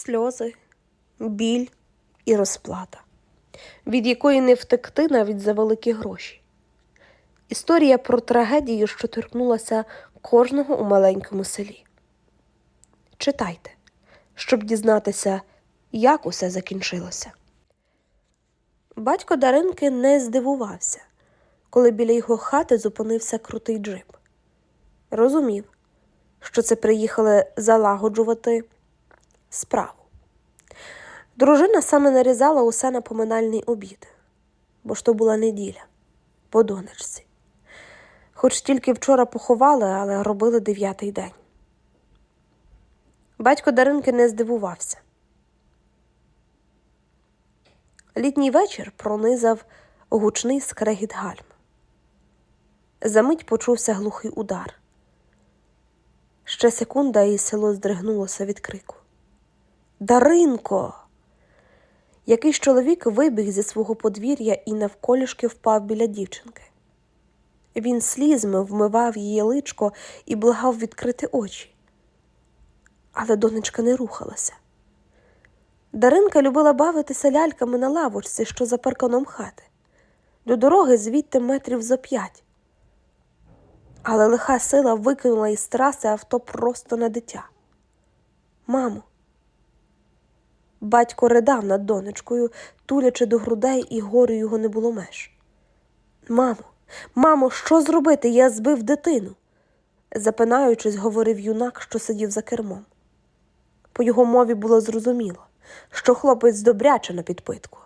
сльози, біль і розплата, від якої не втекти навіть за великі гроші. Історія про трагедію, що торкнулася кожного у маленькому селі. Читайте, щоб дізнатися, як усе закінчилося. Батько Даринки не здивувався, коли біля його хати зупинився крутий джип. Розумів, що це приїхали залагоджувати справу. Дружина саме нарізала усе на поминальний обід, бо ж то була неділя по донечці. Хоч тільки вчора поховали, але робили дев'ятий день. Батько Даринки не здивувався. Літній вечір пронизав гучний скрегіт гальм. Замить почувся глухий удар. Ще секунда, і село здригнулося від крику. Даринко! Якийсь чоловік вибіг зі свого подвір'я і навколішки впав біля дівчинки. Він слізьми вмивав її личко і благав відкрити очі. Але донечка не рухалася. Даринка любила бавитися ляльками на лавочці, що за парканом хати, до дороги звідти метрів за п'ять. Але лиха сила викинула із траси авто просто на дитя. Мамо. Батько ридав над донечкою, тулячи до грудей, і горю його не було меж. Мамо, мамо, що зробити? Я збив дитину, запинаючись, говорив юнак, що сидів за кермом. По його мові було зрозуміло, що хлопець добряче на підпитку.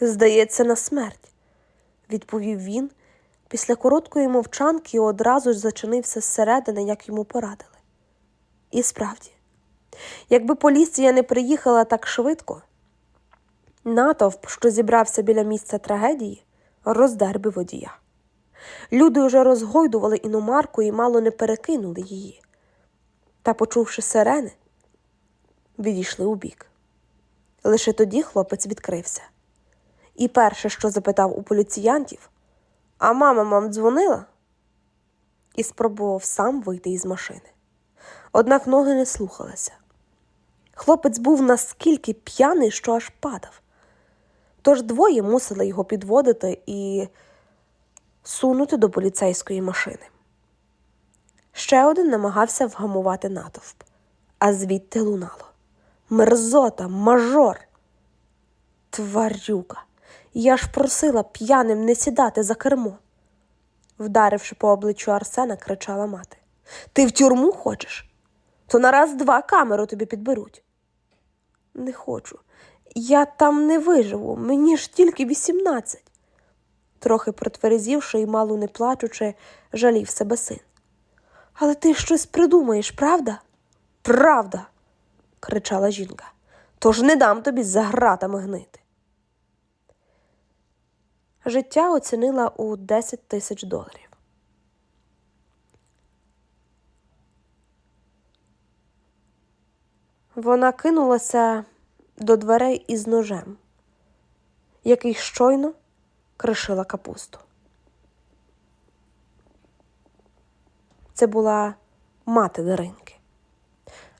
Здається, на смерть, відповів він. Після короткої мовчанки одразу ж зачинився зсередини, як йому порадили. І справді, якби поліція не приїхала так швидко, натовп, що зібрався біля місця трагедії, роздер би водія. Люди вже розгойдували іномарку і мало не перекинули її. Та, почувши сирени, відійшли убік. Лише тоді хлопець відкрився. І перше, що запитав у поліціянтів, а мама вам дзвонила? І спробував сам вийти із машини. Однак ноги не слухалися. Хлопець був наскільки п'яний, що аж падав. Тож двоє мусили його підводити і сунути до поліцейської машини. Ще один намагався вгамувати натовп, а звідти лунало. Мерзота, мажор. Тварюка. Я ж просила п'яним не сідати за кермо. Вдаривши по обличчю Арсена, кричала мати. Ти в тюрму хочеш? То на раз два камеру тобі підберуть. Не хочу. Я там не виживу, мені ж тільки вісімнадцять. Трохи протверезівши і мало не плачучи, жалів себе син. Але ти щось придумаєш, правда? Правда, кричала жінка. Тож не дам тобі за гратами гнити. Життя оцінила у 10 тисяч доларів. Вона кинулася до дверей із ножем, який щойно кришила капусту. Це була мати Даринки,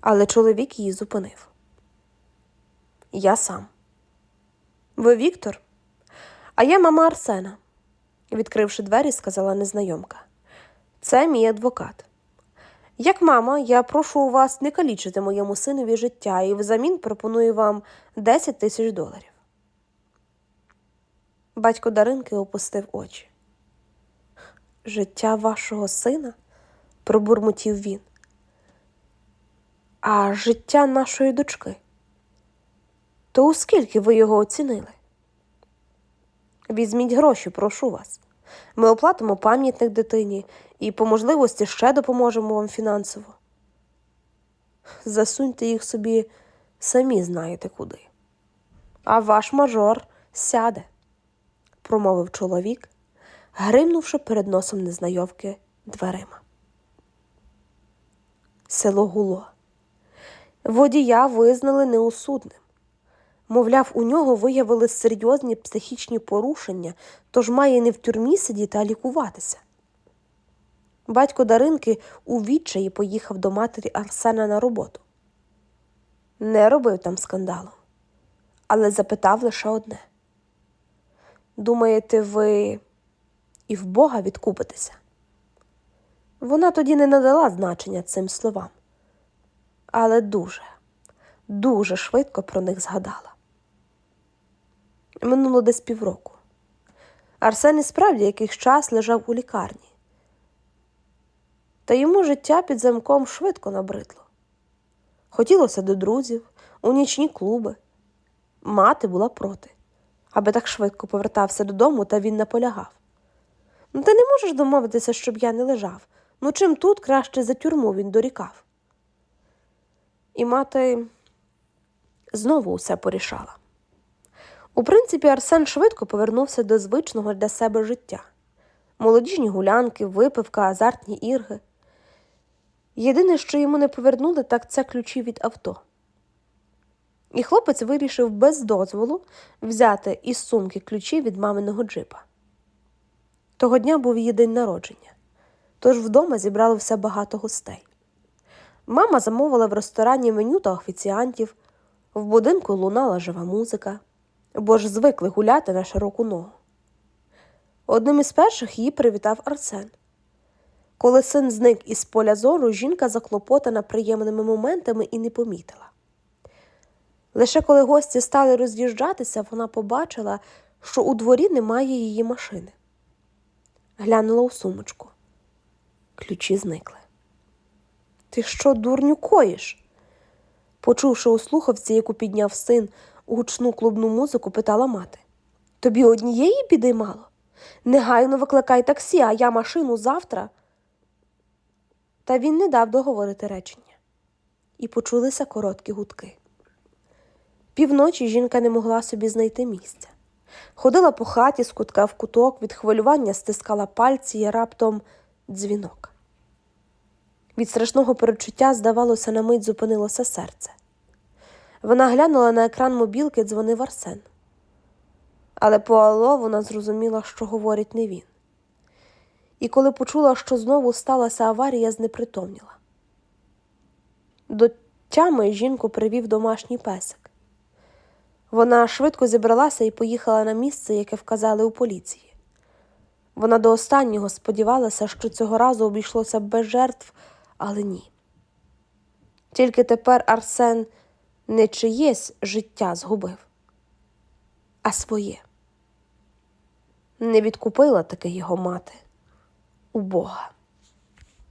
але чоловік її зупинив. Я сам. Ви Віктор? А я мама Арсена, відкривши двері, сказала незнайомка. Це мій адвокат. Як мама, я прошу у вас не калічити моєму синові життя і взамін пропоную вам 10 тисяч доларів. Батько Даринки опустив очі. Життя вашого сина? пробурмотів він. А життя нашої дочки. То у скільки ви його оцінили? Візьміть гроші, прошу вас. Ми оплатимо пам'ятник дитині і по можливості ще допоможемо вам фінансово. Засуньте їх собі самі знаєте куди. А ваш мажор сяде, промовив чоловік, гримнувши перед носом незнайомки дверима. Село гуло. Водія визнали неусудним. Мовляв, у нього виявили серйозні психічні порушення, тож має не в тюрмі сидіти, а лікуватися. Батько Даринки у відчаї поїхав до матері Арсена на роботу. Не робив там скандалу, але запитав лише одне. Думаєте, ви і в Бога відкупитеся? Вона тоді не надала значення цим словам, але дуже, дуже швидко про них згадала. Минуло десь півроку. Арсен і справді якийсь час лежав у лікарні. Та йому життя під замком швидко набридло. Хотілося до друзів, у нічні клуби. Мати була проти, аби так швидко повертався додому, та він наполягав. Ну, ти не можеш домовитися, щоб я не лежав. Ну, чим тут краще за тюрму він дорікав. І мати знову усе порішала. У принципі, Арсен швидко повернувся до звичного для себе життя молодіжні гулянки, випивка, азартні ірги. Єдине, що йому не повернули, так це ключі від авто. І хлопець вирішив без дозволу взяти із сумки ключі від маминого джипа. Того дня був її день народження, тож вдома зібралося багато гостей. Мама замовила в ресторані меню та офіціантів, в будинку лунала жива музика, бо ж звикли гуляти на широку ногу. Одним із перших її привітав Арсен. Коли син зник із поля зору, жінка заклопотана приємними моментами і не помітила. Лише коли гості стали роз'їжджатися, вона побачила, що у дворі немає її машини. Глянула у сумочку. Ключі зникли. Ти що, дурню, коїш? Почувши у слухавці, яку підняв син гучну клубну музику, питала мати. Тобі однієї біди мало? Негайно викликай таксі, а я машину завтра. Та він не дав договорити речення. І почулися короткі гудки. Півночі жінка не могла собі знайти місця. Ходила по хаті з кутка в куток, від хвилювання стискала пальці і раптом дзвінок. Від страшного перечуття, здавалося, на мить зупинилося серце. Вона глянула на екран мобілки, дзвонив Арсен. Але по Алло вона зрозуміла, що говорить не він. І коли почула, що знову сталася аварія, знепритомніла. До тями жінку привів домашній песик. Вона швидко зібралася і поїхала на місце, яке вказали у поліції. Вона до останнього сподівалася, що цього разу обійшлося без жертв, але ні. Тільки тепер Арсен не чиєсь життя згубив, а своє. Не відкупила таки його мати у Бога.